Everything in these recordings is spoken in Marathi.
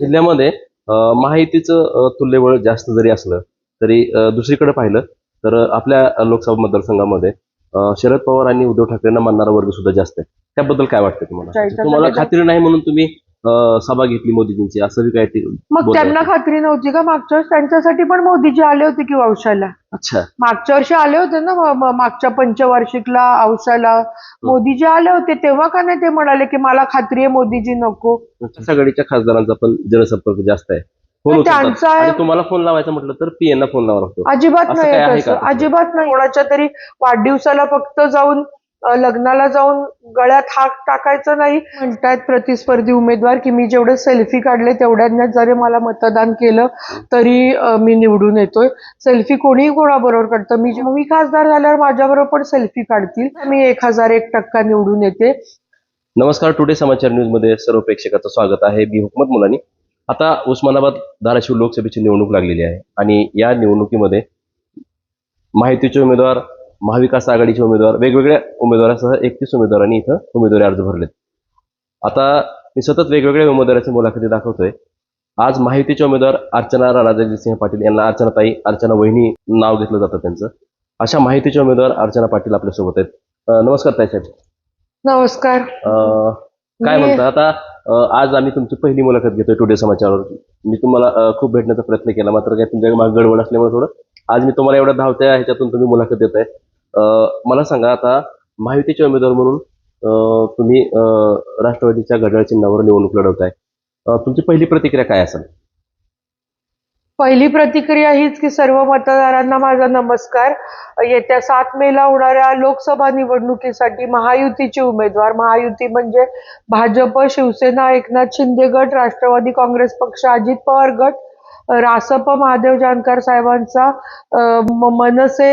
जिल्ह्यामध्ये महायुतीचं अं, तुल्यबळ जास्त जरी असलं तरी दुसरीकडे पाहिलं तर आपल्या लोकसभा मतदारसंघामध्ये शरद पवार आणि उद्धव ठाकरेंना मानणारा वर्ग सुद्धा जास्त आहे. त्याबद्दल काय वाटतं तुम्हाला? तुम्हाला तर- खात्री नाही म्हणून तुम्ही सभा घेतली मोदीजींची असं बी काय ते मग बोलतात. त्यांना खात्री नव्हती का? मागच्या वेळेस त्यांच्यासाठी पण मोदीजी आले होते की औषधाला अच्छा. मागच्या वर्षी आले होते ना म- म- मागच्या पंचवार्षिकला औषधाला मोदीजी आले होते तेव्हा का नाही ते म्हणाले की मला खात्री आहे मोदीजी नको. आघाडीच्या खासदारांचा पण जनसंपर्क जास्त आहे. फोन पण उचलतात. त्यांचा आणि तुम्हाला फोन लावायचा म्हटलं तर पीएन ला फोन लावा लागतो अजिबात असं नाही आहे तसं? अजिबात नाही. कोणाच्या तरी वाढदिवसाला फक्त जाऊन लग्नाला जाऊन गळ्यात हात टाकायचं नाही. म्हणतायत प्रतिस्पर्धी उमेदवार की मी जेवढे सेल्फी काढले तेवढ्यांना जरी मला मतदान केलं तरी मी निवडून येतोय. सेल्फी कोणीही कोणाबरोबर काढतं. मी जेव्हा मी खासदार झाल्यावर माझ्याबरोबर पण सेल्फी काढतील. मी एक हजार एक टक्का निवडून येते. नमस्कार टुडे समाचार न्यूजमध्ये सर्व प्रेक्षकाचं स्वागत आहे. मी हुकमत मुलानी. आता उस्मानाबाद धाराशिव लोकसभेची निवडणूक लागलेली आहे. आणि या निवडणुकीमध्ये माहितीचे उमेदवार महाविकास आघाडीचे उमेदवार वेगवेगळ्या उमेदवारासह एकतीस उमेदवारांनी इथं उमेदवारी अर्ज भरलेत. आता मी सतत वेगवेगळ्या उमेदवाराची मुलाखती दाखवतोय. आज माहितीचे उमेदवार अर्चना राजाजी पाटील यांना अर्चनाताई अर्चना वहिनी नाव घेतलं जातं त्यांचं. अशा माहितीचे उमेदवार अर्चना पाटील आपल्यासोबत आहेत. नमस्कार ताई साहेब. नमस्कार. काय मी- म्हणता? आता आज आम्ही तुमची पहिली मुलाखत घेतोय टुडे समाचारवर मी तुम्हाला खूप भेटण्याचा प्रयत्न केला मात्र काय तुमच्या मागे गडबड असल्यामुळे थोडं आज मी तुम्हाला एवढ्या धावत्या ह्याच्यातून तुम्ही मुलाखत देत आहे मला सांगा आता महायुतीचे उमेदवार म्हणून तुम्ही राष्ट्रवादीच्या घड्याळ चिन्हावर निवडणूक लढवताय. तुमची पहिली प्रतिक्रिया काय असेल? पहिली प्रतिक्रिया हीच की सर्व मतदारांना माझा नमस्कार. येत्या सात मेला होणाऱ्या लोकसभा निवडणुकीसाठी महायुतीचे उमेदवार महायुती म्हणजे भाजप शिवसेना एकनाथ शिंदे गट राष्ट्रवादी काँग्रेस पक्ष अजित पवार गट रासप महादेव जानकर साहेबांचा मनसे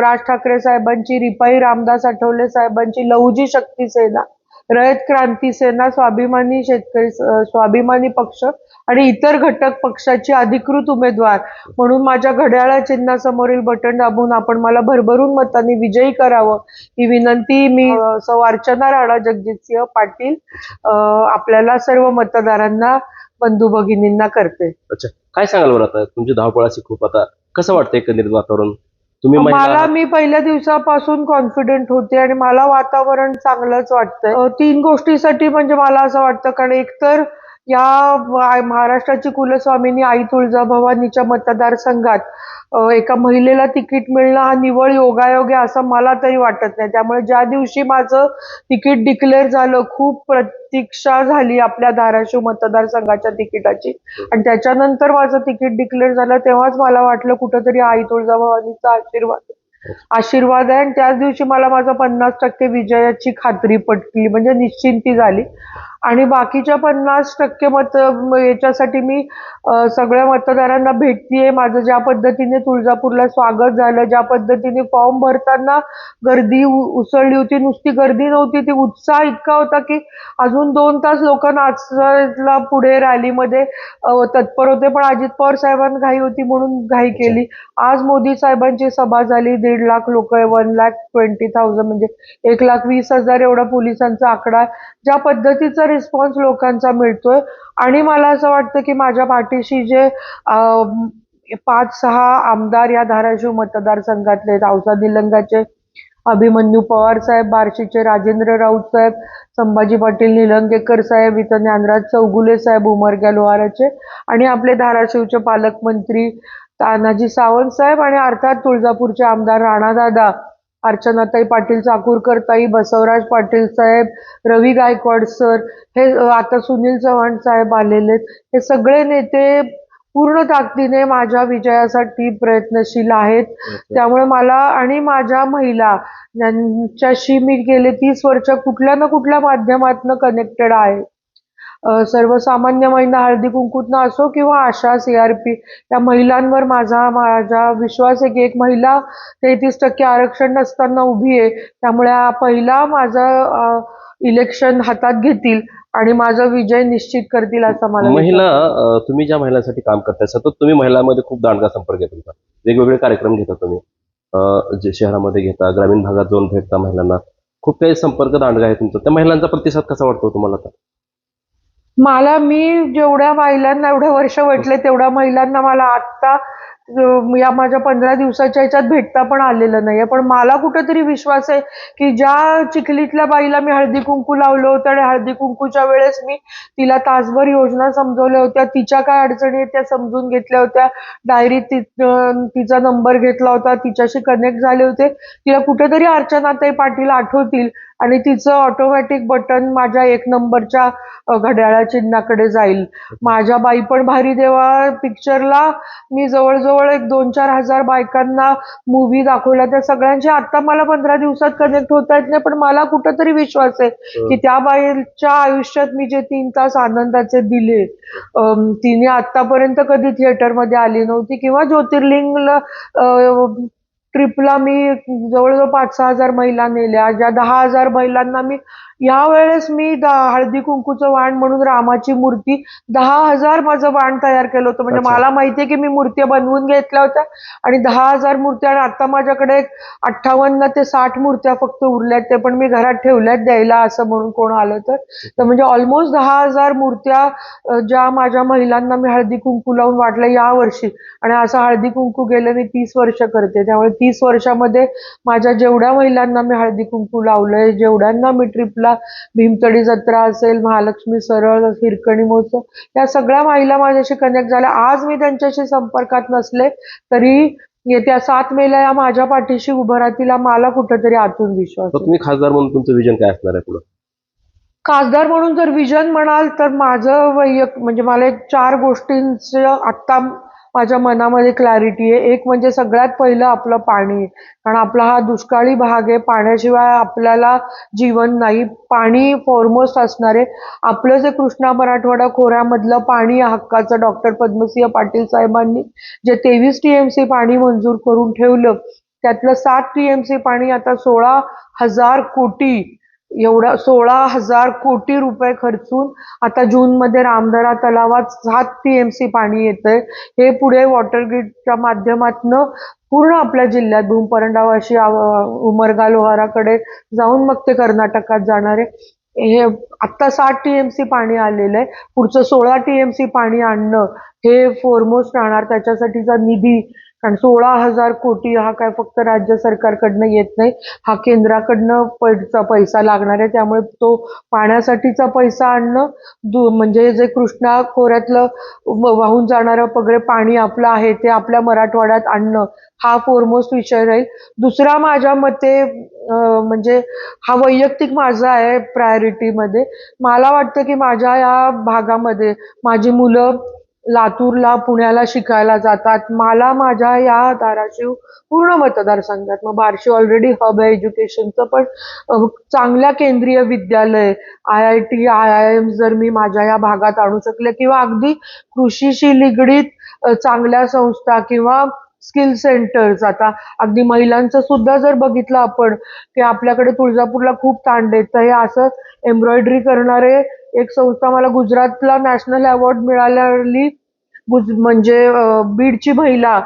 राज ठाकरे साहेबांची रिपाई रामदास आठवले साहेबांची लहुजी शक्ती सेना रयत क्रांती सेना स्वाभिमानी शेतकरी स्वाभिमानी पक्ष आणि इतर घटक पक्षाची अधिकृत उमेदवार. म्हणून माझ्या घड्याळा चिन्हासमोरील बटन दाबून आपण मला भरभरून मतांनी विजयी करावं ही विनंती मी सौ अर्चना राणा जगजितसिंह पाटील आपल्याला सर्व मतदारांना बंधू भगिनींना करते. अच्छा काय सांगाल बरं आता? तुमची धावपळ अशी खूप आता कसं वाटतं एकंदरीत वातावरण? तुम्ही महिला मला आहात. मी पहिल्या दिवसापासून कॉन्फिडंट होते आणि मला वातावरण चांगलंच वाटतंय. अ, तीन गोष्टीसाठी म्हणजे मला असं वाटतं कारण एकतर या मा- महाराष्ट्राची कुलस्वामिनी आई तुळजाभवानीच्या मतदारसंघात एका महिलेला तिकीट मिळणं हा निवळ योगायोग आहे असं मला तरी वाटत नाही. त्यामुळे ज्या दिवशी माझं तिकीट डिक्लेअर झालं खूप प्रतीक्षा झाली आपल्या धाराशिव मतदारसंघाच्या तिकिटाची. आणि त्याच्यानंतर माझं तिकीट डिक्लेअर झालं तेव्हाच मला वाटलं कुठंतरी आई तुळजाभवानीचा आशीर्वाद. आशीर्वाद आहे. आणि त्याच दिवशी मला माझा पन्नास टक्के विजयाची खात्री पटली म्हणजे निश्चिंती झाली. आणि बाकीच्या पन्नास टक्के मत याच्यासाठी मी सगळ्या मतदारांना भेटतीये. माझं ज्या पद्धतीने तुळजापूरला स्वागत झालं ज्या पद्धतीने फॉर्म भरताना गर्दी उसळली होती नुसती गर्दी नव्हती ती उत्साह इतका होता की अजून दोन तास लोक नाचायला पुढे रॅलीमध्ये तत्पर होते. पण अजित पवार साहेबांना घाई होती म्हणून घाई केली. आज मोदी साहेबांची सभा झाली दीड लाख लोक वन लाख ट्वेंटी थाउजंड म्हणजे एक लाख वीस हजार एवढा पोलिसांचा आकडा. आहे. ज्या पद्धतीचा रिस्पॉन्स लोकांचा मिळतोय. आणि मला असं वाटतं की माझ्या पाठीशी जे पाच सहा आमदार या धाराशिव मतदारसंघातले औसा निलंगाचे अभिमन्यू पवार साहेब बार्शीचे राजेंद्र राऊत साहेब संभाजी पाटील निलंगेकर साहेब इथं ज्ञानराज चौगुले साहेब उमरग्या लोहाराचे आणि आपले धाराशिवचे पालकमंत्री तानाजी सावंत साहेब आणि अर्थात तुळजापूरचे आमदार राणादादा अर्चनाताई पाटील चाकूरकर ताई बसवराज पाटील साहेब रवी गायकवाड सर हे आता सुनील चव्हाण साहेब आलेले आहेत. हे सगळे नेते पूर्ण ताकदीने माझ्या विजयासाठी प्रयत्नशील आहेत. त्यामुळे मला आणि माझ्या महिला ज्यांच्याशी मी गेले तीस वर्ष कुठल्या ना कुठल्या माध्यमातून कनेक्टेड आहे. सर्वसामान्य महिला हळदी कुंकूतनं असो किंवा आशा सीआरपी या महिलांवर माझा माझा विश्वास आहे की एक महिला तेहतीस टक्के आरक्षण नसताना उभी आहे. त्यामुळे हा पहिला माझं इलेक्शन हातात घेतील आणि माझा विजय निश्चित करतील असं मला महिला तुम्ही ज्या महिलांसाठी काम करताय सतत तुम्ही महिलांमध्ये खूप दांडगा संपर्क आहे तुमचा. वेगवेगळे कार्यक्रम घेता तुम्ही. जे शहरामध्ये घेता ग्रामीण भागात जाऊन भेटता महिलांना. खूप काही संपर्क दांडगा आहे तुमचा. त्या महिलांचा प्रतिसाद कसा वाटतो तुम्हाला आता? मला मी जेवढ्या महिलांना एवढ्या वर्ष वाटले तेवढ्या महिलांना मला आत्ता या माझ्या पंधरा दिवसाच्या ह्याच्यात भेटता पण आलेलं नाहीये. पण मला कुठेतरी विश्वास आहे की ज्या चिखलीतल्या बाईला मी हळदी कुंकू लावलं होतं आणि हळदी कुंकूच्या वेळेस मी तिला तासभर योजना समजवल्या होत्या तिच्या काय अडचणी आहेत त्या समजून घेतल्या होत्या. डायरीत ति तिचा नंबर घेतला होता तिच्याशी कनेक्ट झाले होते. तिला कुठेतरी अर्चनाताई पाटील आठवतील आणि तिचं ऑटोमॅटिक बटन माझ्या एक नंबरच्या घड्याळा चिन्हाकडे जाईल. माझ्या बाई पण भारी देवा पिक्चरला मी जवळजवळ एक दोन चार हजार बायकांना मूवी दाखवला त्या सगळ्यांचे आता मला पंधरा दिवसात कनेक्ट होता येत नाही पण मला कुठंतरी विश्वास आहे की त्या बाईच्या आयुष्यात मी जे तीन तास आनंदाचे दिले तिने आतापर्यंत कधी थिएटरमध्ये आली नव्हती किंवा ज्योतिर्लिंगला ट्रिपला मी जवळजवळ पाच सहा हजार महिला नेल्या. ज्या दहा हजार महिलांना मी यावेळेस मी दा- हळदी कुंकूचं वाण म्हणून रामाची मूर्ती दहा हजार माझं वाण तयार केलं होतं. म्हणजे. मला माहितीये की मी मूर्त्या बनवून घेतल्या होत्या आणि दहा हजार मूर्त्या आणि आता माझ्याकडे अठ्ठावन्न ते साठ मूर्त्या फक्त उरल्यात ते पण मी घरात ठेवल्यात द्यायला असं म्हणून कोण आलं तर. म्हणजे ऑलमोस्ट दहा हजार मूर्त्या ज्या माझ्या महिलांना मी हळदी कुंकू लावून वाटल्या या वर्षी. आणि असं हळदी कुंकू गेले मी तीस वर्ष करते. त्यामुळे तीस वर्षामध्ये माझ्या जेवढ्या महिलांना मी हळदी कुंकू लावलंय जेवढ्यांना मी ट्रिपला भीमतडी जत्रा असेल महालक्ष्मी सरळ हिरकणी महोत्सव या सगळ्या महिला माझ्याशी कनेक्ट झाल्या आज मी त्यांच्याशी संपर्कात नसले तरी येत्या सात मेला या माझ्या पाठीशी उभं राहतील मला कुठेतरी आतून विश्वास. तुम्ही खासदार म्हणून तुमचं विजन काय असणार आहे पुढं खासदार म्हणून जर विजन म्हणाल तर माझं वैयक म्हणजे मला एक चार गोष्टींचं आत्ता माझ्या मनामध्ये क्लॅरिटी आहे. एक म्हणजे सगळ्यात पहिलं आपलं पाणी. कारण आपला हा दुष्काळी भाग आहे. पाण्याशिवाय आपल्याला जीवन नाही. पाणी फॉरमोस्ट असणार आहे. आपलं जे कृष्णा मराठवाडा खोऱ्यामधलं पाणी हक्काचं डॉक्टर पद्मसिंह पाटील साहेबांनी जे तेवीस टीएमसी पाणी मंजूर करून ठेवलं त्यातलं सात टीएमसी पाणी आता सोळा हजार कोटी एवढा सोळा हजार कोटी रुपये खर्चून आता जूनमध्ये रामदरा तलावात सात टीएमसी पाणी येतंय. हे पुढे वॉटर ग्रीडच्या माध्यमातनं पूर्ण आपल्या जिल्ह्यात भूमपरंडावाशी उमरगा लोहाराकडे जाऊन मग ते कर्नाटकात जाणार आहे. हे आत्ता सात सी पाणी आलेलं आहे. पुढचं सोळा टीएमसी पाणी आणणं हे फोरमोस्ट राहणार. त्याच्यासाठीचा निधी कारण सोळा हजार कोटी हा काय फक्त राज्य सरकारकडनं येत नाही हा केंद्राकडनं पैसा पैसा लागणार आहे. त्यामुळे तो पाण्यासाठीचा पैसा आणणं दु म्हणजे जे कृष्णा खोऱ्यातलं वाहून जाणारं वगैरे पाणी आपलं आहे ते आपल्या मराठवाड्यात आणणं हा फोरमोस्ट विषय राहील. दुसरा माझ्या मते म्हणजे हा वैयक्तिक माझा आहे प्रायोरिटीमध्ये मला वाटतं की माझ्या या भागामध्ये माझी मुलं लातूरला पुण्याला शिकायला जातात. मला माझ्या या धाराशिव पूर्ण मतदारसंघात मग बार्शी ऑलरेडी हब आहे एज्युकेशनचं पण चांगल्या Kendriya Vidyalaya I I T I I M जर मी माझ्या या भागात आणू शकले किंवा अगदी कृषीशी निगडीत चांगल्या संस्था किंवा स्किल सेंटर्स आता अगदी महिलांचं सुद्धा जर बघितलं आपण की आपल्याकडे तुळजापूरला खूप तांडे तर हे असं एम्ब्रॉयडरी करणारे एक संस्था मला गुजरातला नॅशनल अवॉर्ड मिळालेली गुज म्हणजे बीडची महिला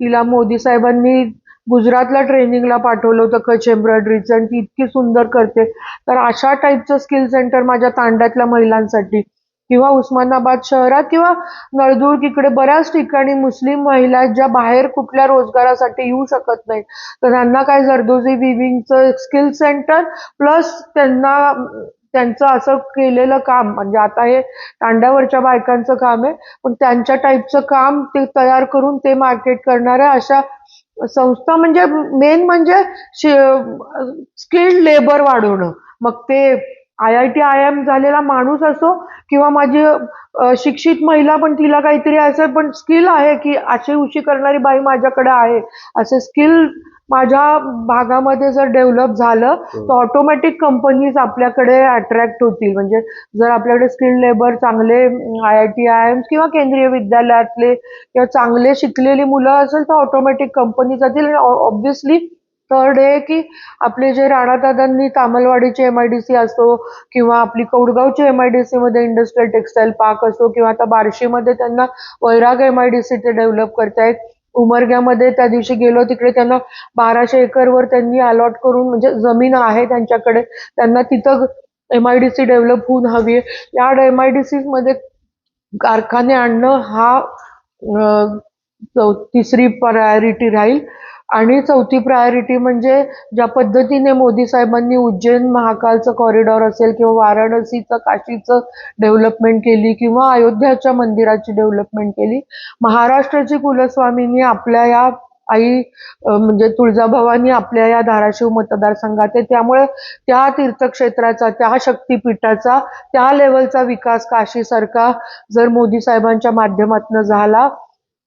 तिला मोदी साहेबांनी गुजरातला ट्रेनिंगला पाठवलं होतं कच एम्ब्रॉयडरीचं आणि ती इतकी सुंदर करते. तर अशा टाईपचं स्किल सेंटर माझ्या तांड्यातल्या महिलांसाठी. किंवा उस्मानाबाद शहरात किंवा नळदुर्ग इकडे बऱ्याच ठिकाणी मुस्लिम महिला आहेत ज्या बाहेर कुठल्या रोजगारासाठी येऊ शकत नाहीत. तर त्यांना काय जरदोजी विविंगचं स्किल सेंटर प्लस त्यांना त्यांचं असं केलेलं काम म्हणजे आता हे तांड्यावरच्या बायकांचं काम आहे पण त्यांच्या टाईपचं काम ते तयार करून ते मार्केट करणाऱ्या अशा संस्था म्हणजे मेन म्हणजे स्किल्ड लेबर वाढवणं. मग ते I I T I M झालेला माणूस असो किंवा माझी शिक्षित महिला पण तिला काहीतरी असं पण स्किल आहे की अशी उशी करणारी बाई माझ्याकडे आहे. असे स्किल माझ्या भागामध्ये जर डेव्हलप झालं तर ऑटोमॅटिक कंपनीज आपल्याकडे अट्रॅक्ट होतील. म्हणजे जर आपल्याकडे स्किल्ड लेबर चांगले I I T I M किंवा केंद्रीय विद्यालयातले किंवा चांगले शिकलेली मुलं असेल तर ऑटोमॅटिक कंपनी जातील. आणि ऑब्व्हियसली थर्ड आहे की आपले जे राणादादांनी तामलवाडीचे एम आय डी सी असो किंवा आपली कौडगावची एम आय डी सीमध्ये इंडस्ट्रियल टेक्सटाईल पार्क असो किंवा आता बार्शीमध्ये त्यांना Vairag M I D C ते डेव्हलप करतायत. उमरग्यामध्ये त्या दिवशी गेलो तिकडे त्यांना बाराशे एकरवर त्यांनी अलॉट करून म्हणजे जमीन आहे त्यांच्याकडे त्यांना तिथं M I D C develop होऊन हवी आहे. या एम आय डी मध्ये कारखाने आणणं हा तिसरी प्रायोरिटी राहील. आणि चौथी प्रायोरिटी म्हणजे ज्या पद्धतीने मोदी साहेबांनी उज्जैन महाकालचं कॉरिडॉर असेल किंवा वाराणसीचं काशीचं डेव्हलपमेंट केली किंवा अयोध्याच्या मंदिराची डेव्हलपमेंट केली महाराष्ट्राची कुलस्वामींनी आपल्या या आई म्हणजे तुळजाभवानी आपल्या या धाराशिव मतदारसंघात आहे. त्यामुळे त्या तीर्थक्षेत्राचा त्या शक्तिपीठाचा त्या लेवलचा विकास काशीसारखा जर मोदी साहेबांच्या माध्यमातून झाला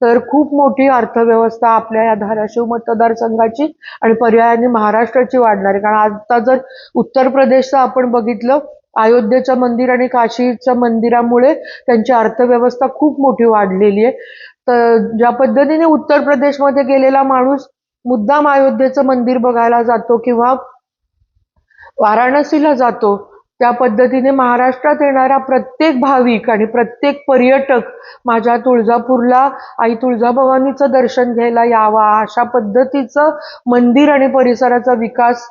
तर खूप मोठी अर्थव्यवस्था आपल्या या धाराशिव मतदारसंघाची आणि पर्यायाने महाराष्ट्राची वाढणार आहे. कारण आता जर उत्तर प्रदेशचं आपण बघितलं अयोध्येचं मंदिर आणि काशीच्या मंदिरामुळे त्यांची अर्थव्यवस्था खूप मोठी वाढलेली आहे. तर ज्या पद्धतीने उत्तर प्रदेशमध्ये गेलेला माणूस मुद्दाम अयोध्येचं मंदिर बघायला जातो किंवा वाराणसीला जातो त्या पद्धतीने महाराष्ट्रात येणारा प्रत्येक भाविक आणि प्रत्येक पर्यटक माझ्या तुळजापूरला आई तुळजाभवानीचं दर्शन घ्यायला यावा अशा पद्धतीचं मंदिर आणि परिसराचा विकास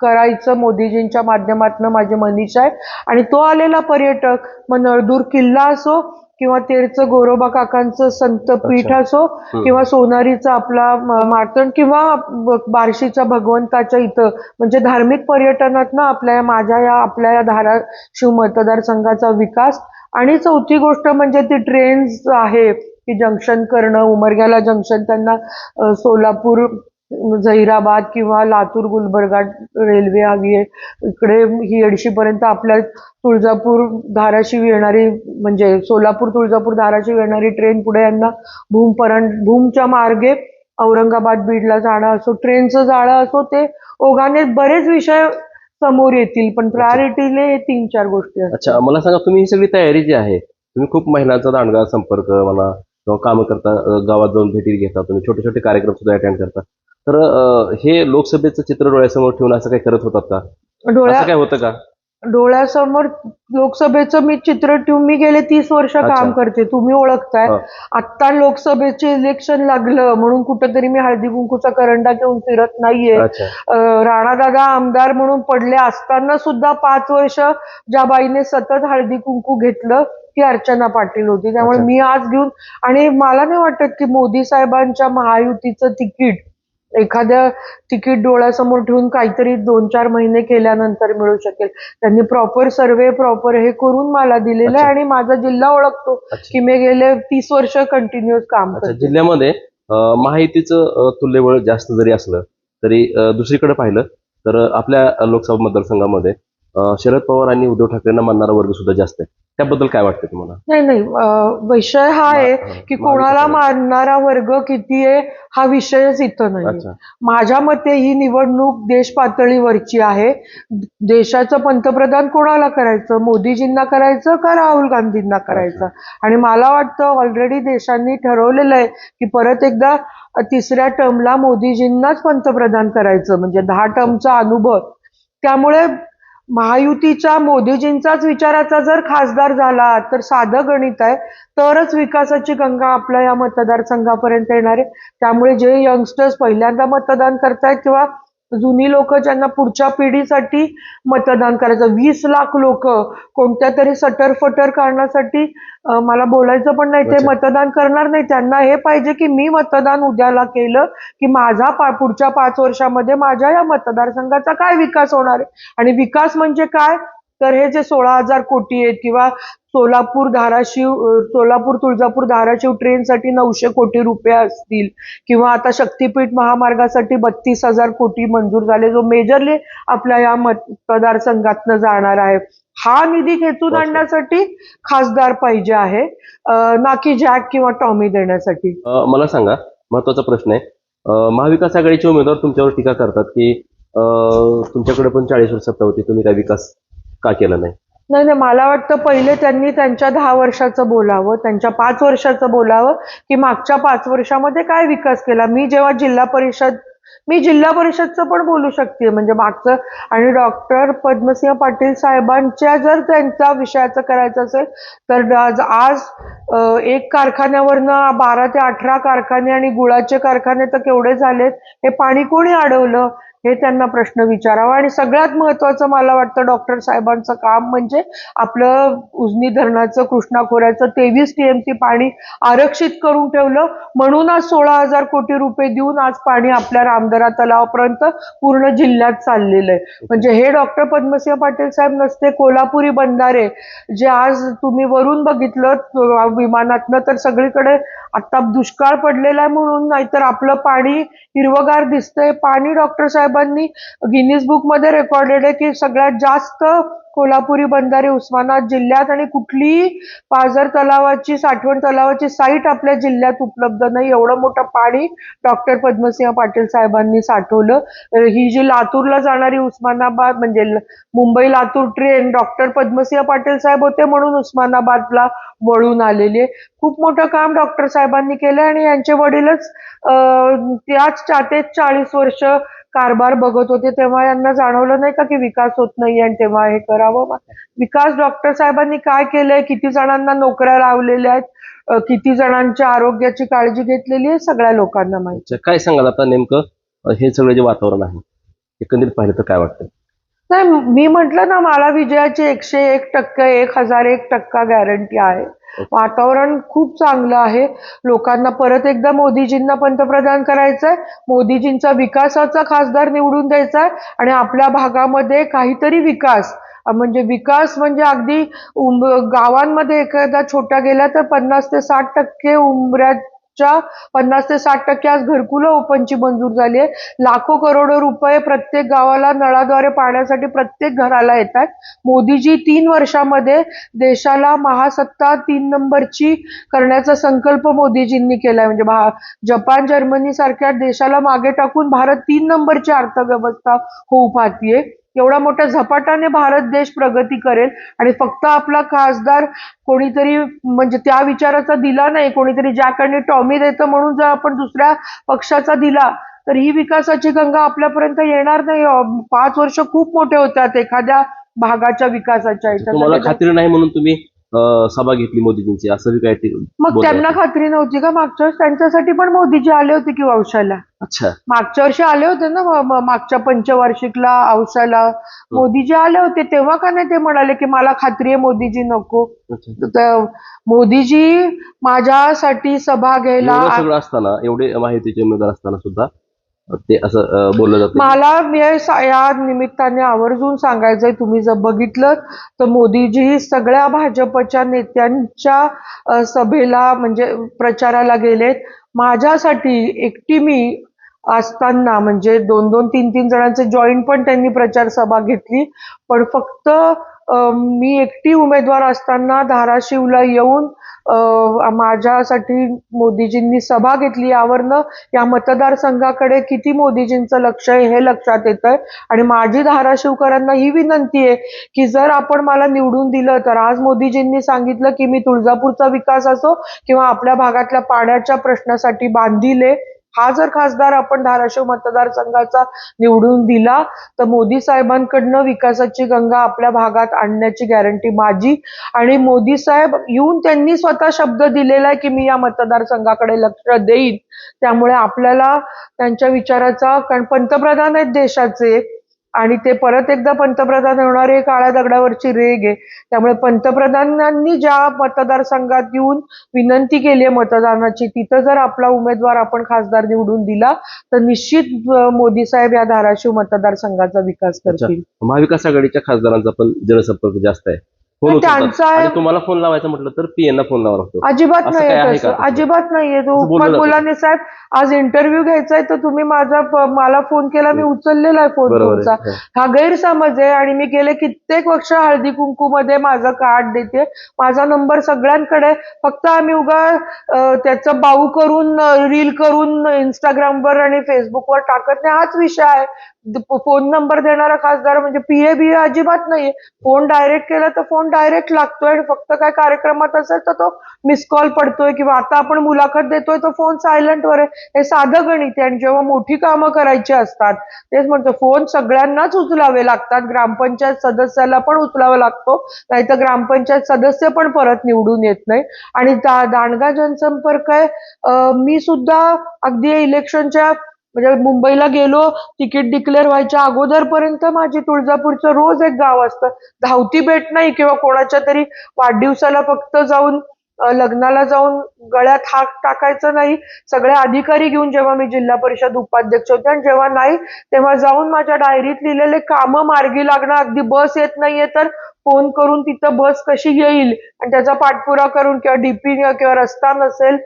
करायचं मोदीजींच्या माध्यमातून माझी मनीषा आहे आणि तो आलेला पर्यटक मग नळदूर किल्ला असो किंवा तेरचं गोरोबा काकांचं संत पीठ अच्छा. असो. किंवा सोनारीचा आपला म- मार्तंड किंवा बार्शीच्या भगवंताच्या इथं म्हणजे धार्मिक पर्यटनातनं आपल्या या- माझ्या या आपल्या या धाराशिव मतदारसंघाचा विकास आणि चौथी गोष्ट म्हणजे ती ट्रेन्स आहे की जंक्शन करणं उमरग्याला जंक्शन त्यांना सोलापूर जहिराबाद किंवा लातूर गुलबर्गा रेल्वे हवी आहे. इकडे ही एडशी पर्यंत आपल्या तुळजापूर धाराशिव येणारी म्हणजे सोलापूर तुळजापूर धाराशिव येणारी ट्रेन पुढे यांना भूमपर्यंत भूमच्या मार्गे औरंगाबाद बीडला जाणं असो ट्रेनचं जाळं असो ते ओघाने बरेच विषय समोर येतील. पण प्रायोरिटीले हे तीन चार गोष्टी अच्छा मला सांगा तुम्ही ही सगळी तयारी जी आहे तुम्ही खूप महिलांचा दांडगा संपर्क म्हणा किंवा कामं करता गावात जाऊन भेटी घेता तुम्ही छोटे छोटे कार्यक्रम सुद्धा अटेंड करता. तर हे लोकसभेचं चित्र डोळ्यासमोर ठेवून असं काही करत होतात का? डोळ्या असं काय होतं का? डोळ्यासमोर लोकसभेचं मी चित्र ठेवून मी गेले तीस वर्ष. काम करते. तुम्ही ओळखताय. आत्ता लोकसभेचे इलेक्शन लागलं म्हणून कुठेतरी मी हळदी कुंकूचा करंडा घेऊन फिरत नाहीये. राणादादा आमदार म्हणून पडले असताना सुद्धा पाच वर्ष ज्या बाईने सतत हळदी कुंकू घेतलं ती अर्चना पाटील होती. त्यामुळे. मी आज घेऊन आणि मला नाही वाटत की मोदी साहेबांच्या महायुतीचं तिकीट एखाद्या तिकीट डोळ्यासमोर ठेवून काहीतरी दोन चार महिने केल्यानंतर मिळू शकेल. त्यांनी प्रॉपर सर्वे प्रॉपर हे करून मला दिलेलं आहे. आणि माझा जिल्हा ओळखतो की मी गेले तीस वर्ष कंटिन्युअस काम करते. जिल्ह्यामध्ये अं, तुल्यबळ जास्त जरी असलं तरी दुसरीकडे पाहिलं तर आपल्या लोकसभा मतदारसंघामध्ये शरद पवार आणि उद्धव ठाकरेंना मानणारा वर्ग सुद्धा जास्त आहे. त्याबद्दल काय वाटतं तुम्हाला? नाही नाही. विषय हा आहे की कोणाला. मारणारा वर्ग किती आहे हा विषयच इथं नाही. माझ्या मते ही निवडणूक देश पातळीवरची आहे. देशाचं पंतप्रधान कोणाला करायचं? मोदीजींना करायचं का राहुल गांधींना करायचं? आणि मला वाटतं ऑलरेडी देशांनी ठरवलेलं आहे की परत एकदा तिसऱ्या टर्मला मोदीजींनाच पंतप्रधान करायचं. म्हणजे दहा टर्मचा अनुभव. त्यामुळे महायुतीच्या मोदीजींचाच विचाराचा जर खासदार झाला तर साधं गणित आहे तरच विकासाची गंगा आपल्या या मतदारसंघापर्यंत येणार आहे. त्यामुळे जे यंगस्टर्स पहिल्यांदा मतदान करतायत किंवा जुनी लोक ज्यांना पुढच्या पिढीसाठी मतदान करायचं वीस लाख लोक कोणत्या तरी सटर फटर कारणासाठी मला बोलायचं पण नाही ते. मतदान करणार नाही. त्यांना हे पाहिजे की मी मतदान उद्याला केलं की माझा पा पुढच्या पाच वर्षामध्ये माझ्या या मतदारसंघाचा काय विकास होणार आहे? आणि विकास म्हणजे काय? तर हे जे सोळा हजार कोटी आहेत किंवा सोलापूर धाराशिव सोलापूर तुळजापूर धाराशिव ट्रेनसाठी नऊशे कोटी रुपये असतील. किंवा आता शक्तीपीठ महामार्गासाठी बत्तीस हजार कोटी मंजूर झाले. जो मेजरली आपल्या या मतदारसंघातनं जाणार आहे. हा निधी खेचून. आणण्यासाठी खासदार पाहिजे आहे. ना की जॅक किंवा टॉमी देण्यासाठी. मला सांगा महत्त्वाचा प्रश्न आहे. महाविकास आघाडीचे उमेदवार तुमच्यावर टीका करतात की तुमच्याकडे पण चाळीस वर्ष सत्ता होती तुम्ही काय विकास का केला नाही? नाही नाही मला वाटतं पहिले त्यांनी त्यांच्या दहा वर्षाचं बोलावं त्यांच्या पाच वर्षाचं बोलावं की मागच्या पाच वर्षामध्ये काय विकास केला. मी जेव्हा जिल्हा परिषद मी जिल्हा परिषदचं पण बोलू शकते. म्हणजे मागचं आणि डॉक्टर पद्मसिंह पाटील साहेबांच्या जर त्यांचा विषयाचं करायचं असेल तर आज आज एक कारखान्यावरनं बारा ते अठरा कारखाने आणि गुळाचे कारखाने तर केवढे झालेत हे पाणी कोणी अडवलं? हे त्यांना प्रश्न विचारावा. आणि सगळ्यात महत्वाचं मला वाटतं डॉक्टर साहेबांचं काम म्हणजे आपलं उजनी धरणाचं कृष्णा खोऱ्याचं तेवीस टीएमसी पाणी आरक्षित करून ठेवलं. म्हणून आज सोळा हजार कोटी रुपये देऊन आज पाणी आपल्या रामदरा तलावापर्यंत पूर्ण जिल्ह्यात चाललेलं आहे. म्हणजे हे डॉक्टर पद्मसिंह पाटील साहेब नसते कोल्हापुरी बंधारे जे आज तुम्ही वरून बघितलं विमानातनं तर सगळीकडे आता दुष्काळ पडलेला आहे म्हणून नाहीतर आपलं पाणी हिरवगार दिसतंय. पाणी डॉक्टर साहेब साहेबांनी गिनीज बुकमध्ये रेकॉर्डेड आहे की सगळ्यात जास्त कोल्हापुरी बंधारे उस्मानाबाद जिल्ह्यात आणि कुठलीही पाझर तलावाची साठवण तलावाची साईट आपल्या जिल्ह्यात उपलब्ध नाही. एवढं मोठं पाणी डॉक्टर पद्मसिंह पाटील साहेबांनी साठवलं. ही जी लातूरला जाणारी उस्मानाबाद म्हणजे मुंबई लातूर ट्रेन डॉक्टर पद्मसिंह पाटील साहेब होते म्हणून उस्मानाबादला वळून आलेली. आहे खूप मोठं काम डॉक्टर साहेबांनी केलं आणि यांचे वडीलच त्याच चातेच चाळीस वर्ष कारभार बघत होते तेव्हा यांना जाणवलं नाही का की विकास होत नाही आणि तेव्हा हे करावं? विकास डॉक्टर साहेबांनी काय केलंय? किती जणांना नोकऱ्या लावलेल्या आहेत? किती जणांच्या आरोग्याची काळजी घेतलेली आहे? सगळ्या लोकांना माहिती. काय सांगाल आता नेमकं? हे सगळं जे वातावरण आहे एकंदरीत पाहिलं तर काय वाटतं? नाही मी म्हटलं ना मला विजयाची एकशे एक टक्के एक हजार एक टक्का गॅरंटी आहे. वातावरण खूप चांगलं आहे. लोकांना परत एकदा मोदीजींना पंतप्रधान करायचंय. मोदीजींचा विकासाचा खासदार निवडून द्यायचा आहे आणि आपल्या भागामध्ये काहीतरी विकास म्हणजे विकास म्हणजे अगदी गावांमध्ये एखादा छोटा गेला तर पन्नास ते साठ टक्के च्या पन्नास ते साठ टक्के आज घरकुल ओपनची मंजूर झाली आहे. लाखो करोडो रुपये प्रत्येक गावाला नळाद्वारे पाण्यासाठी प्रत्येक घराला येतात. मोदीजी तीन वर्षामध्ये देशाला महासत्ता तीन नंबरची करण्याचा संकल्प मोदीजींनी केलाय. म्हणजे भा- जपान जर्मनी सारख्या देशाला मागे टाकून भारत तीन नंबरची अर्थव्यवस्था होऊ पाहतीये. एवढा मोठ्या झपाट्याने भारत देश प्रगती करेल आणि फक्त आपला खासदार कोणीतरी म्हणजे त्या विचाराचा दिला नाही कोणीतरी ज्याकडे टॉमी देतं म्हणून जर आपण दुसऱ्या पक्षाचा दिला तर ही विकासाची गंगा आपल्यापर्यंत येणार नाही. पाच वर्ष खूप मोठे होतात एखाद्या भागाच्या विकासाच्या तुम्हाला खात्री नाही म्हणून तुम्ही सभा घेतली मोदीजींची असं बी काय ते मग त्यांना. खात्री नव्हती का? मागच्या वेळेस त्यांच्यासाठी पण मोदीजी आले होते की औषधाला अच्छा. मागच्या वर्षी आले होते ना म- म- मागच्या पंचवार्षिकला औषधाला मोदीजी आले होते तेव्हा का नाही ते म्हणाले की मला खात्री आहे मोदीजी नको. अच्छा. तर मोदीजी माझ्यासाठी सभा घ्यायला एवढं सगळं असताना एवढे माहितीचे उमेदवार असताना सुद्धा ते असं बोललं जातं. मला मी या निमित्ताने आवर्जून सांगायचंय तुम्ही जर बघितलं तर मोदीजी सगळ्या भाजपच्या नेत्यांच्या सभेला म्हणजे प्रचाराला गेलेत. माझ्यासाठी एकटी मी असताना म्हणजे दोन दोन तीन तीन जणांचे जॉईंट पण त्यांनी प्रचार सभा घेतली. पण फक्त मी एकटी उमेदवार असताना धाराशिवला येऊन माझ्यासाठी मोदीजींनी सभा घेतली यावरनं या मतदारसंघाकडे किती मोदीजींचं लक्ष आहे हे लक्षात येतंय. आणि माझी धाराशिवकरांना ही विनंती आहे की जर आपण मला निवडून दिलं तर आज मोदीजींनी सांगितलं की मी तुळजापूरचा विकास असो किंवा आपल्या भागातल्या पाण्याच्या प्रश्नासाठी बांधिले हा जर खासदार आपण धाराशिव मतदारसंघाचा निवडून दिला तर मोदी साहेबांकडनं विकासाची गंगा आपल्या भागात आणण्याची गॅरंटी माझी. आणि मोदी साहेब येऊन त्यांनी स्वतः शब्द दिलेला आहे की मी या मतदारसंघाकडे लक्ष देईन. त्यामुळे आपल्याला त्यांच्या विचाराचा कारण पंतप्रधान आहेत देशाचे आणि ते परत एकदा पंतप्रधान होणारे हे काळ्या दगडावरची रेग आहे. त्यामुळे पंतप्रधानांनी ज्या मतदारसंघात येऊन विनंती केली आहे मतदानाची तिथं जर आपला उमेदवार आपण खासदार निवडून दिला तर निश्चित मोदी साहेब या धाराशिव मतदारसंघाचा विकास करतील. महाविकास आघाडीच्या खासदारांचा पण जनसंपर्क जास्त आहे. फोन उचलतात. त्यांचा आणि तुम्हाला फोन लावायचा म्हटलं तर पी ला फोन लावा लागतो अजिबात असं नाहीये काय आहे तसं का? अजिबात नाहीये तो असं बोललं हुकमत जातं. मुलाने साहेब आज इंटरव्ह्यू घ्यायचाय तर तुम्ही माझा प- मला फोन केला मी उचललेला आहे फोन बरोबर तुमचा आहे. हा गैरसमज आहे आणि मी गेले कित्येक वर्ष हळदी कुंकू मध्ये माझं कार्ड देते माझा नंबर सगळ्यांकडे आहे. फक्त आम्ही उगा अं, त्याचं बाऊ करून रील करून इंस्टाग्रामवर आणि फेसबुकवर टाकत नाही हाच विषय आहे फोन नंबर देणारा खासदार म्हणजे पीए बी अजिबात नाहीये. फोन डायरेक्ट केला तर फोन डायरेक्ट लागतोय आणि फक्त काय कार्यक्रमात असेल तर तो मिस कॉल पडतोय किंवा आता आपण मुलाखत देतोय तर फोन सायलेंट वर आहे. हे साधं गणित आहे आणि जेव्हा मोठी कामं करायची असतात तेच म्हणतो फोन सगळ्यांनाच उचलावे लागतात. ग्रामपंचायत सदस्याला पण उचलावा लागतो नाहीतर ग्रामपंचायत सदस्य पण परत निवडून येत नाही. आणि दा- दांडगा जनसंपर्क आहे. मी सुद्धा अगदी इलेक्शनच्या म्हणजे मुंबईला गेलो तिकीट डिक्लेअर व्हायच्या अगोदरपर्यंत माझी तुळजापूरचं रोज एक गाव असतं. धावती भेट नाही किंवा कोणाच्या तरी वाढदिवसाला फक्त जाऊन लग्नाला जाऊन गळ्यात हात टाकायचं नाही. सगळे अधिकारी घेऊन जेव्हा मी जिल्हा परिषद उपाध्यक्ष होते आणि जेव्हा नाही तेव्हा जाऊन माझ्या डायरीत लिहिलेले कामं मार्गी लागणं अगदी बस येत नाहीये तर फोन करून तिथं बस कशी येईल आणि त्याचा पाठपुरा करून किंवा डीपी किंवा रस्ता नसेल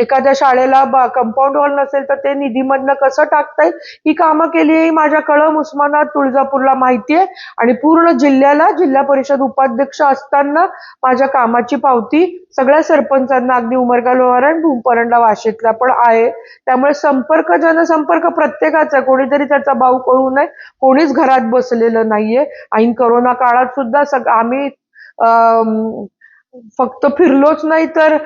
एखाद्या शाळेला कंपाऊंड वॉल नसेल तर ते निधीमधनं कसं टाकता येईल? ही कामं केली ही माझ्या कळम उस्मानात तुळजापूरला माहिती आहे. आणि पूर्ण जिल्ह्याला जिल्हा परिषद उपाध्यक्ष असताना माझ्या कामाची पावती सगळ्या सरपंचांना अगदी उमरगा लोहार आणि भूमपरंडा वाशेतला पण आहे. त्यामुळे संपर्क जनसंपर्क प्रत्येकाचा कोणीतरी त्याचा भाऊ करू नये कोणीच घरात बसलेलं नाहीये. ऐन करोना काळात सुद्धा सग आम्ही अम, फक्त फिरलोच नाही तर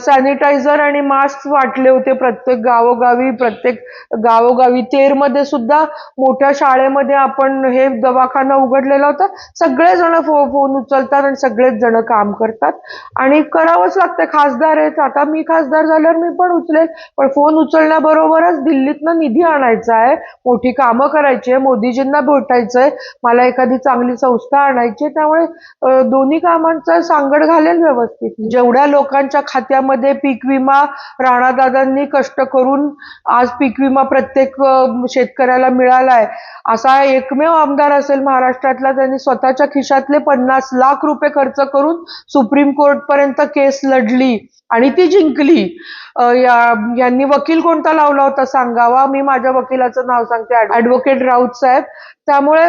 सॅनिटायझर आणि मास्क वाटले होते प्रत्येक गावोगावी प्रत्येक गावोगावी. तेरमध्ये सुद्धा मोठ्या शाळेमध्ये आपण हे दवाखाना उघडलेला होता. सगळेजण फो फोन उचलतात आणि सगळेच जण काम करतात. आणि करावंच लागतं खासदार आहेत. आता मी खासदार झाल्यावर मी पण उचलेल. पण फोन उचलण्याबरोबरच दिल्लीतनं निधी आणायचा आहे. मोठी कामं करायची आहे. मोदीजींना भेटायचं आहे मला एखादी चांगली संस्था आणायची आहे. त्यामुळे दोन्ही कामांचा सांगड घालेल व्यवस्थित. जेवढ्या लोकांच्या खात्यामध्ये पीक विमा राणादादांनी कष्ट करून आज पीक विमा प्रत्येक शेतकऱ्याला मिळालाय असा एकमेव आमदार असेल महाराष्ट्रातला त्यांनी स्वतःच्या खिशातले पन्नास लाख रुपये खर्च करून सुप्रीम कोर्ट पर्यंत केस लढली आणि ती जिंकली. यांनी वकील कोणता लावला होता सांगावा? मी माझ्या वकिलाचं नाव सांगते ऍडव्होकेट राऊत साहेब. त्यामुळे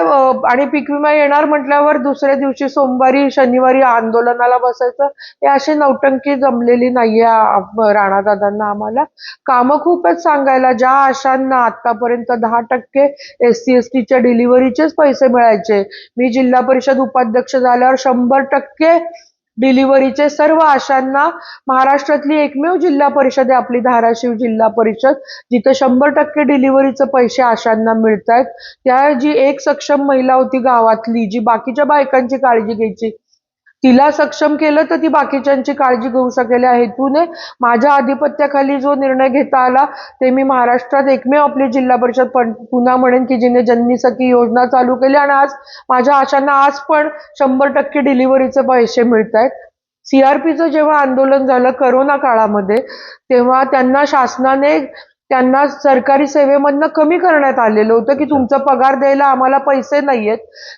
आणि पीक विमा येणार म्हटल्यावर दुसऱ्या दिवशी सोमवारी शनिवारी आंदोलनाला बसायचं हे अशी नौटंकी जमलेली नाहीये राणादादांना आम्हाला. कामं खूपच सांगायला ज्या आशांना आतापर्यंत दहा टक्के एस सी एस टीच्या डिलिव्हरीचेच पैसे मिळायचे. मी जिल्हा परिषद उपाध्यक्ष झाल्यावर शंभर टक्के डिलिव्हरीचे सर्व आशांना महाराष्ट्रातली एकमेव जिल्हा परिषद आहे आपली धाराशिव जिल्हा परिषद. जिथं शंभर टक्के डिलिव्हरीचे पैसे आशांना मिळत आहेत त्या जी एक सक्षम महिला होती गावातली जी बाकीच्या बायकांची काळजी घ्यायची. तिला सक्षम केलं तर ती बाकीच्यांची काळजी घेऊ शकेल या हेतूने. माझ्या आधिपत्याखाली जो निर्णय घेता आला ते मी महाराष्ट्रात एकमेव आपली जिल्हा परिषद पण पुन्हा म्हणेन की जिने जननी सखी योजना चालू केली आणि आज माझ्या आशांना आज पण शंभर टक्के डिलिव्हरीचे पैसे मिळत आहेत सीआरपीचं जेव्हा आंदोलन झालं करोना काळामध्ये तेव्हा त्यांना शासनाने त्यांना सरकारी सेवेमधनं कमी करण्यात आलेलं होतं की तुमचा पगार द्यायला आम्हाला पैसे नाहीयेत.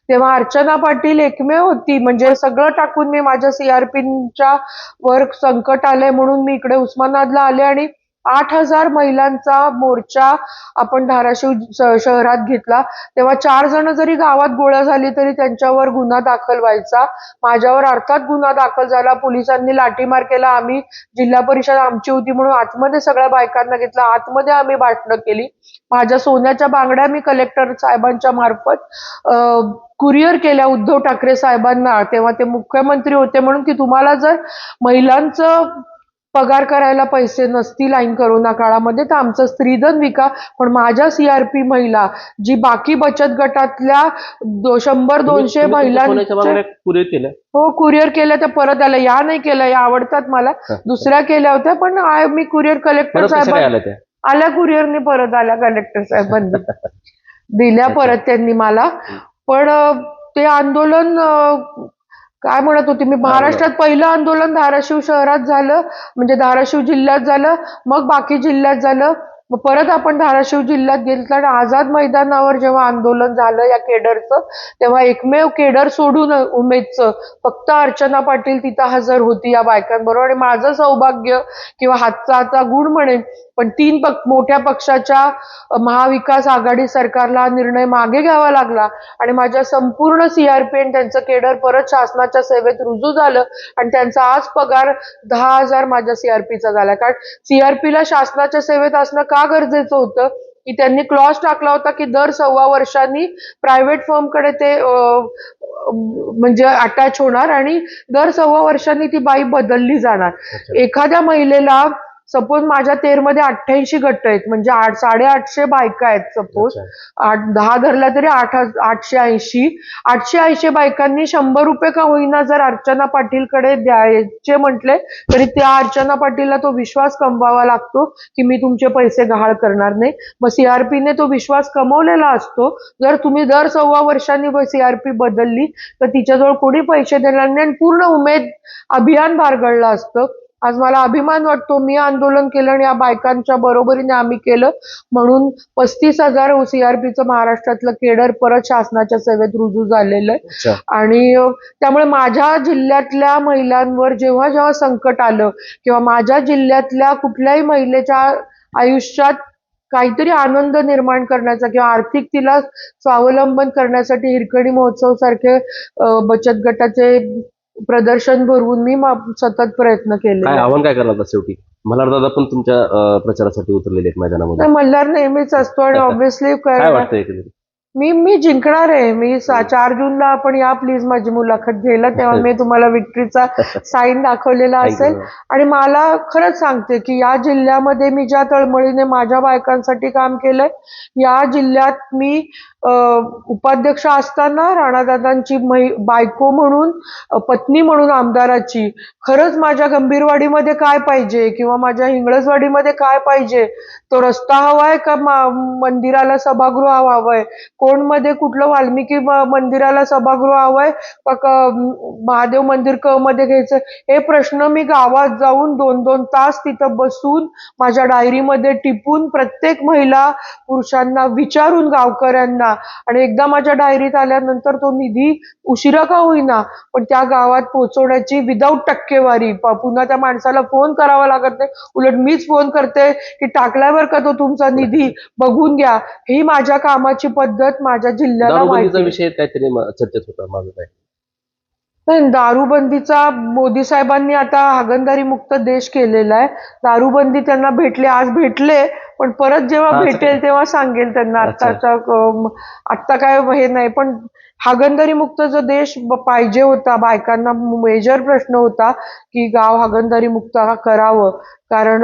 तेव्हा अर्चना पाटील एकमेव होती. म्हणजे सगळं टाकून मी माझ्या सीआरपीच्या वर संकट आलंय म्हणून मी इकडे उस्मानाबादला आले आणि आठ हजार महिलांचा मोर्चा आपण धाराशिव शहरात घेतला. तेव्हा चार जण जरी गावात गोळा झाली तरी त्यांच्यावर गुन्हा दाखल व्हायचा. माझ्यावर अर्थात गुन्हा दाखल झाला. पोलिसांनी लाठीमार केला. आम्ही जिल्हा परिषद आमची होती म्हणून आतमध्ये सगळ्या बायकांना घेतलं. आतमध्ये आम्ही भाषणं केली. माझ्या सोन्याच्या बांगड्या मी कलेक्टर साहेबांच्या मार्फत कुरिअर केल्या उद्धव ठाकरे साहेबांना. तेव्हा ते मुख्यमंत्री होते म्हणून की तुम्हाला जर महिलांचं पगार करायला पैसे नसतील ऐन करोना काळामध्ये तर आमचं स्त्रीधन विका. पण माझ्या सीआरपी महिला जी बाकी बचत गटातल्या दो- शंभर दोनशे बांगड्या पुरे केल्या? हो कुरिअर केल्या त्या परत आल्या या नाही केल्या या आवडतात मला. दुसऱ्या केल्या होत्या पण मी कुरिअर कलेक्टर साहेबांना आल्या कुरिअरने परत आल्या कलेक्टर साहेबांनी. दिल्या. परत त्यांनी मला. पण ते आंदोलन काय म्हणत होते? मी महाराष्ट्रात पहिलं आंदोलन धाराशिव शहरात झालं म्हणजे धाराशिव जिल्ह्यात झालं मग बाकी जिल्ह्यात झालं. मग परत आपण धाराशिव जिल्ह्यात गेलो आणि आझाद मैदानावर जेव्हा आंदोलन झालं या केडरचं तेव्हा एकमेव केडर सोडून उमेदचं फक्त अर्चना पाटील तिथं हजर होती या बायकांबरोबर. आणि माझं सौभाग्य किंवा हातचा हातचा गुण म्हणेन पण तीन पक मोठ्या पक्षाच्या महाविकास आघाडी सरकारला निर्णय मागे घ्यावा लागला आणि माझ्या संपूर्ण सीआरपी आणि त्यांचं केडर परत शासनाच्या सेवेत रुजू झालं आणि त्यांचा आज पगार दहा हजार माझ्या सीआरपीचा झाला. कारण सीआरपीला शासनाच्या सेवेत असणं का गरजेचं होतं? की त्यांनी क्लॉज टाकला होता की दर सव्वा वर्षांनी प्रायव्हेट फर्मकडे ते म्हणजे अटॅच होणार आणि दर सव्वा वर्षांनी ती बाई बदलली जाणार. एखाद्या महिलेला सपोज माझ्या तेरमध्ये अठ्ठ्याऐंशी गट आहेत म्हणजे आठ साडेआठशे बायका आहेत सपोज आठ दहा धरला तरी आठ आठशे ऐंशी. आठशे ऐंशी बायकांनी शंभर रुपये का होईना जर अर्चना पाटीलकडे द्यायचे म्हटले तरी त्या अर्चना पाटीलला तो विश्वास कमवावा लागतो की मी तुमचे पैसे गहाळ करणार नाही. मग सीआरपीने तो विश्वास कमवलेला असतो. जर तुम्ही दर सव्वा वर्षांनी सीआरपी बदलली तर तिच्याजवळ कोणी पैसे देणार नाही आणि पूर्ण उमेद अभियान बारगळलं असतं. आज मला अभिमान वाटतो मी आंदोलन केलं आणि या बायकांच्या बरोबरीने आम्ही केलं. म्हणून पस्तीस हजार सीआरपीचं महाराष्ट्रातलं केडर परत शासनाच्या सेवेत रुजू झालेलं आहे. आणि त्यामुळे माझ्या जिल्ह्यातल्या महिलांवर जेव्हा जेव्हा संकट आलं किंवा माझ्या जिल्ह्यातल्या कुठल्याही महिलेच्या आयुष्यात काहीतरी आनंद निर्माण करण्याचा किंवा आर्थिक तिला स्वावलंबन करण्यासाठी हिरकणी महोत्सव सारखे बचत गटाचे प्रदर्शन भरवून मी मा- सतत प्रयत्न केले काय आव्हान काय करणार आता शेवटी? मल्हार दादा पण तुमच्या अं, प्रचारासाठी उतरलेले आहेत मैदानामध्ये. मल्हार नेहमीच असतो आणि ऑब्व्हियसली काय वाटतं एकंदरीत? मी मी जिंकणार आहे. मी सा- चार जूनला आपण या प्लीज माझी मुलाखत घ्यायला. तेव्हा मी तुम्हाला विक्ट्रीचा साईन दाखवलेला Thank you. असेल आणि मला खरंच सांगते की या जिल्ह्यामध्ये मी ज्या तळमळीने माझ्या बायकांसाठी काम केलंय या जिल्ह्यात मी उपाध्यक्ष असताना राणादादांची मै बायको म्हणून पत्नी म्हणून आमदाराची खरंच माझ्या गंभीरवाडीमध्ये काय पाहिजे किंवा माझ्या हिंगळजवाडीमध्ये काय पाहिजे? तो रस्ता हवाय का? मंदिराला सभागृह हवाय. कोणमध्ये कुठलं वाल्मिकी मंदिराला सभागृह हवाय? महादेव मंदिर क मध्ये घ्यायचं? हे प्रश्न मी गावात जाऊन दोन दोन तास तिथं बसून माझ्या डायरीमध्ये टिपून प्रत्येक महिला पुरुषांना विचारून गावकऱ्यांना आणि एकदा माझ्या डायरीत आल्यानंतर तो निधी उशिरा का होईना पण त्या गावात पोहोचवण्याची विदाऊट टक्केवारी. पुन्हा त्या माणसाला फोन करावा लागत नाही. उलट मीच फोन करते की टाकल्यावर का तो तुमचा निधी? बघून घ्या. ही माझ्या कामाची पद्धत माझ्या जिल्ह्याला माहिती. विषय काहीतरी चर्चेत होता माझं काय? नाही दारूबंदीचा मोदी साहेबांनी आता हागणदारी मुक्त देश केलेला आहे. दारूबंदी त्यांना भेटले आज भेटले पण परत जेव्हा भेटेल तेव्हा सांगेल त्यांना. आत्ताचा आत्ता काय हे नाही पण हागणदारी मुक्त जो देश पाहिजे होता बायकांना मेजर प्रश्न होता की गाव हागणदारी मुक्त करावं. कारण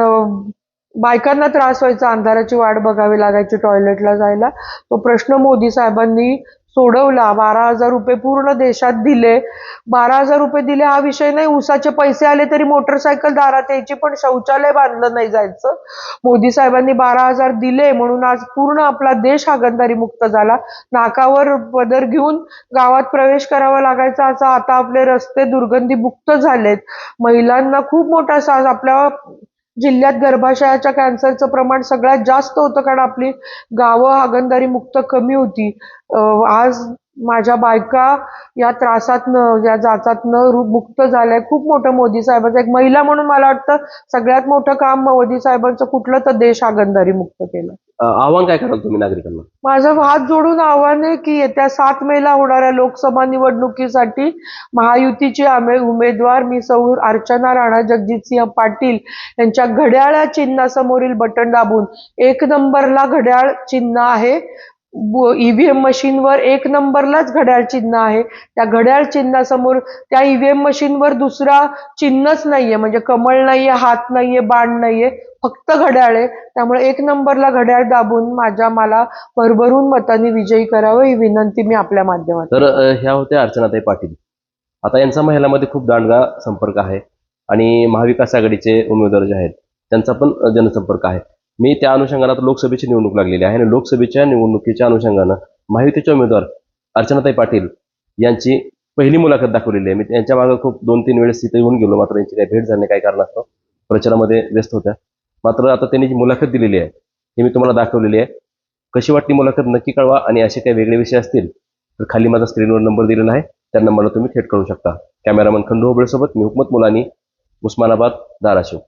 बायकांना त्रास व्हायचा अंधाराची वाट बघावी लागायची टॉयलेटला जायला. तो प्रश्न मोदी साहेबांनी सोडवला. बारा हजार रुपये पूर्ण देशात दिले. बारा हजार रुपये दिले हा विषय नाही. उसाचे पैसे आले तरी मोटरसायकल दारात यायची पण शौचालय बांधलं नाही जायचं. मोदी साहेबांनी बारा हजार दिले म्हणून आज पूर्ण आपला देश हागणदारी मुक्त झाला. नाकावर पदर घेऊन गावात प्रवेश करावा लागायचा असा आता आपले रस्ते दुर्गंधी मुक्त झालेत. महिलांना खूप मोठा साज आपल्या जिल्ह्यात गर्भाशयाच्या कॅन्सरचं प्रमाण सगळ्यात जास्त होतं कारण आपली गावं हागणदारी मुक्त कमी होती. आज माझ्या बायका या त्रासातनं या जाचातनं मुक्त झाल्या. खूप मोठं मोदी साहेबांचं एक महिला म्हणून मला वाटतं सगळ्यात मोठं काम मोदी साहेबांचं कुठलं तर देश हागणदारी मुक्त केलं. आव्हान काय कराल तुम्ही नागरिकांना? माझं हात जोडून आव्हान आहे की येत्या सात मेला होणाऱ्या लोकसभा निवडणुकीसाठी महायुतीचे आमे उमेदवार मी सौ अर्चना राणा जगजितसिंह पाटील यांच्या घड्याळा चिन्हासमोरील बटन दाबून एक नंबरला घड्याळ चिन्ह आहे. ईव्हीएम मशीनवर एक नंबरलाच घड्याळ चिन्ह आहे. त्या घड्याळ चिन्हासमोर त्या ईव्हीएम मशीनवर दुसरा चिन्हच नाहीये. म्हणजे कमळ नाहीये हात नाहीये बाण नाहीये. फक्त घड्याळ आहे. त्यामुळे एक नंबरला घड्याळ दाबून माझ्या मला भरभरून मतांनी विजयी करावं ही विनंती मी आपल्या माध्यमात तर ह्या होत्या अर्चनाताई पाटील. आता यांचा महिलांमध्ये खूप दांडगा संपर्क आहे. आणि महाविकास आघाडीचे उमेदवार जे आहेत त्यांचा पण जनसंपर्क आहे. मी त्या अनुषंगानं आता लोकसभेची निवडणूक लागलेली आहे आणि लोकसभेच्या निवडणुकीच्या अनुषंगानं महायुतीचे उमेदवार अर्चनाताई पाटील यांची पहिली मुलाखत दाखवलेली आहे. मी त्यांच्या मागे खूप दोन तीन वेळेस तिथे येऊन गेलो. मात्र यांची काही भेट झाली नाही, काही कारणास्तव प्रचारामध्ये व्यस्त होत्या. मात्र आता त्यांनी जी मुलाखत दिलेली आहे ही मी तुम्हाला दाखवलेली आहे. कशी वाटली मुलाखत? नक्की कळवा. आणि असे काही वेगळे विषय असतील तर खाली माझा स्क्रीनवर नंबर दिलेला आहे. त्या नंबरला तुम्ही थेट करू शकता. कॅमेरामन खंडू होबळेसोबत मी हुकमत मुलानी उस्मानाबाद धाराशिव.